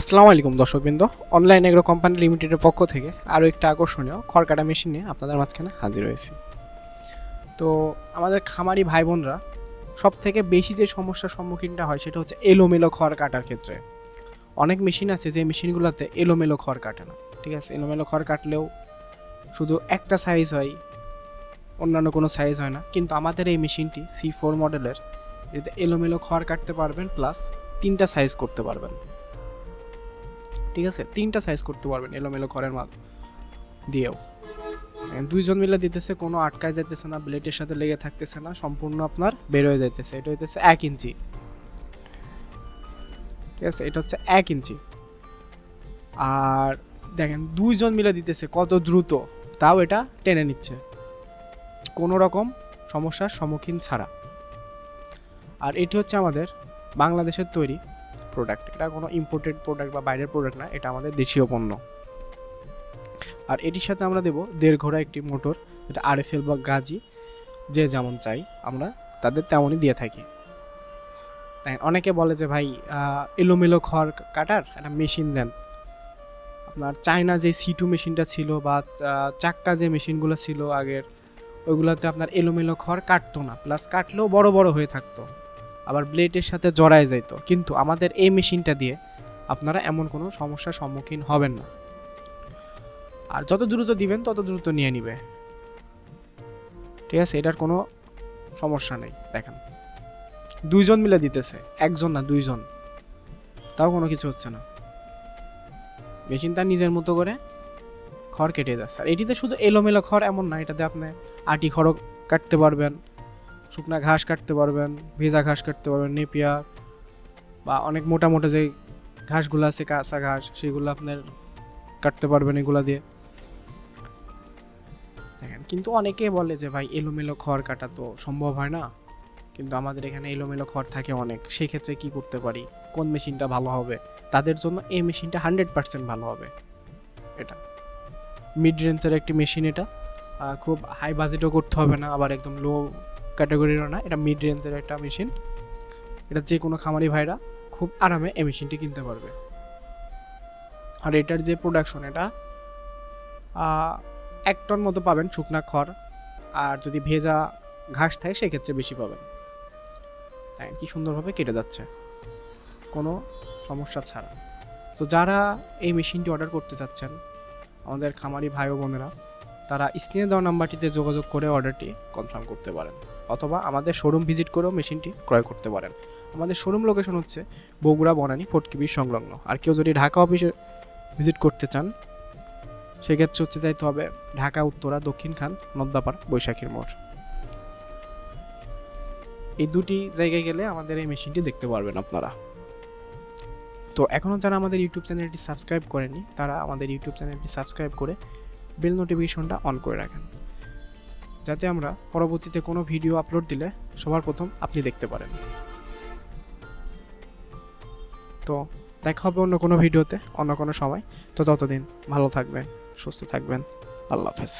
আসসালামু আলাইকুম দর্শকবৃন্দ। অনলাইন এগ্রো কোম্পানি লিমিটেডের পক্ষ থেকে আরও একটা আকর্ষণীয় খড়কাটা মেশিন নিয়ে আপনাদের মাঝখানে হাজির হয়েছি। তো আমাদের খামারি ভাই বোনরা সব থেকে বেশি যে সমস্যার সম্মুখীনটা হয় সেটা হচ্ছে এলোমেলো খড় কাটার ক্ষেত্রে। অনেক মেশিন আছে যে মেশিনগুলোতে এলোমেলো খড় কাটে না, ঠিক আছে? এলোমেলো খড় কাটলেও শুধু একটা সাইজ হয়, অন্যান্য কোনো সাইজ হয় না। কিন্তু আমাদের এই মেশিনটি সি ফোর মডেলের এতে এলোমেলো খড় কাটতে পারবেন প্লাস তিনটা সাইজ করতে পারবেন। ঠিক আছে? তিনটা সাইজ করতে পারবেন, এলোমেলো খড়ের মাল দিয়েও। দুইজন মিলে দিতেছে, কোনো আটকায় যাইতেছে না ব্লেডের সাথে লেগে থাকতেছে না, সম্পূর্ণ আপনার বের হয়ে যাইতেছে। এটা হইতেছে এক ইঞ্চি। ঠিক আছে? এটা হচ্ছে এক ইঞ্চি। আর দেখেন, দুইজন মিলে দিতেছে কত দ্রুত, তাও এটা টেনে নিচ্ছে। কোনো রকম সমস্যার সম্মুখীন ছাড়া। আর এটি হচ্ছে আমাদের বাংলাদেশের তৈরি প্রোডাক্ট এটা কোনো ইম্পোর্টেড প্রোডাক্ট বা বাইরের প্রোডাক্ট না, এটা আমাদের দেশীয় পণ্য। আর এটির সাথে আমরা দেব দেড় ঘোড়া একটি মোটর, যেটা আরএফএল বা গাজি, যে যেমন চাই আমরা তাদের তেমনই দিয়ে থাকি। তাই অনেকে বলে যে ভাই এলোমেলো খড় কাটার একটা মেশিন দেন। আপনার চায়না যে সি টু মেশিনটা ছিল বা চাক্কা যে মেশিনগুলো ছিল আগের ওইগুলোতে আপনার এলোমেলো খড় কাটতো না। প্লাস কাটলেও বড় বড় হয়ে থাকতো। আবার ব্লেডের সাথে জড়ায় যাইত কিন্তু আমাদের এই মেশিনটা দিয়ে আপনারা এমন কোনো সমস্যার সম্মুখীন হবেন না। আর যত দ্রুত দিবেন, তত দ্রুত নিয়ে নিবে। ঠিক আছে? এটার কোনো সমস্যা নেই, দেখেন। দুইজন মিলে দিতেছে, একজন না দুইজন। তাও কোনো কিছু হচ্ছে না। মেশিন তার নিজের মতো করে খড় কেটে যাচ্ছে আর এটিতে শুধু এলোমেলো খড় এমন না, এটাতে আপনি আটি খড়ও কাটতে পারবেন। শুকনা ঘাস কাটতে পারবেন, ভেজা ঘাস কাটতে পারবেন নেপিয়ার বা অনেক মোটা মোটা যে ঘাসগুলো আছে, কাঁচা ঘাস, সেগুলো আপনার কাটতে পারবেন এগুলো দিয়ে। দেখেন, কিন্তু অনেকে বলে যে, ভাই, এলোমেলো খড় কাটা তো সম্ভব হয় না। কিন্তু আমাদের এখানে এলোমেলো খড় থাকে অনেক। সেই ক্ষেত্রে কি করতে পারি? কোন মেশিনটা ভালো হবে? তাদের জন্য এই মেশিনটা হান্ড্রেড পার্সেন্ট ভালো হবে। এটা। মিড রেঞ্জের একটি মেশিন এটা। খুব হাই বাজেটও করতে হবে না, আবার একদম লো ক্যাটাগরিরও না, এটা মিড রেঞ্জের একটা মেশিন এটা যে কোনো খামারি ভাইরা খুব আরামে এই মেশিনটি কিনতে পারবে। আর এটার যে প্রোডাকশন এটা এক টন মতো পাবেন শুকনা খড়। আর যদি ভেজা ঘাস থাকে, সেক্ষেত্রে বেশি পাবেন। হ্যাঁ কি সুন্দরভাবে কেটে যাচ্ছে। কোনো সমস্যা ছাড়া। তো যারা এই মেশিনটি অর্ডার করতে চাচ্ছেন, আমাদের খামারি ভাই ও বোনেরা, তারা স্ক্রিনে দেওয়া নাম্বারটিতে যোগাযোগ করে অর্ডারটি কনফার্ম করতে পারেন। অথবা আমাদের শোরুম ভিজিট করেও মেশিনটি ক্রয় করতে পারেন। আমাদের শোরুম লোকেশন হচ্ছে বগুড়া বনানী ফটকিবির সংলগ্ন। আর কেউ যদি ঢাকা অফিসে ভিজিট করতে চান, সেক্ষেত্রে হচ্ছে যাইতে হবে ঢাকা, উত্তরা, দক্ষিণ খান, নদ্দাপাড়, বৈশাখীর মোড়। এই দুটি জায়গায় গেলে আমাদের এই মেশিনটি দেখতে পারবেন আপনারা। তো এখনও যারা আমাদের ইউটিউব চ্যানেলটি সাবস্ক্রাইব করেনি তারা আমাদের ইউটিউব চ্যানেলটি সাবস্ক্রাইব করে বেল নোটিফিকেশনটা অন করে রাখেন। যাতে আমরা পরবর্তীতে কোনো ভিডিও আপলোড দিলে সবার প্রথম আপনি দেখতে পারেন। তো দেখা হবে অন্য কোনো ভিডিওতে, অন্য কোনো সময়। তো ততদিন ভালো থাকবেন, সুস্থ থাকবেন। আল্লাহ হাফেজ।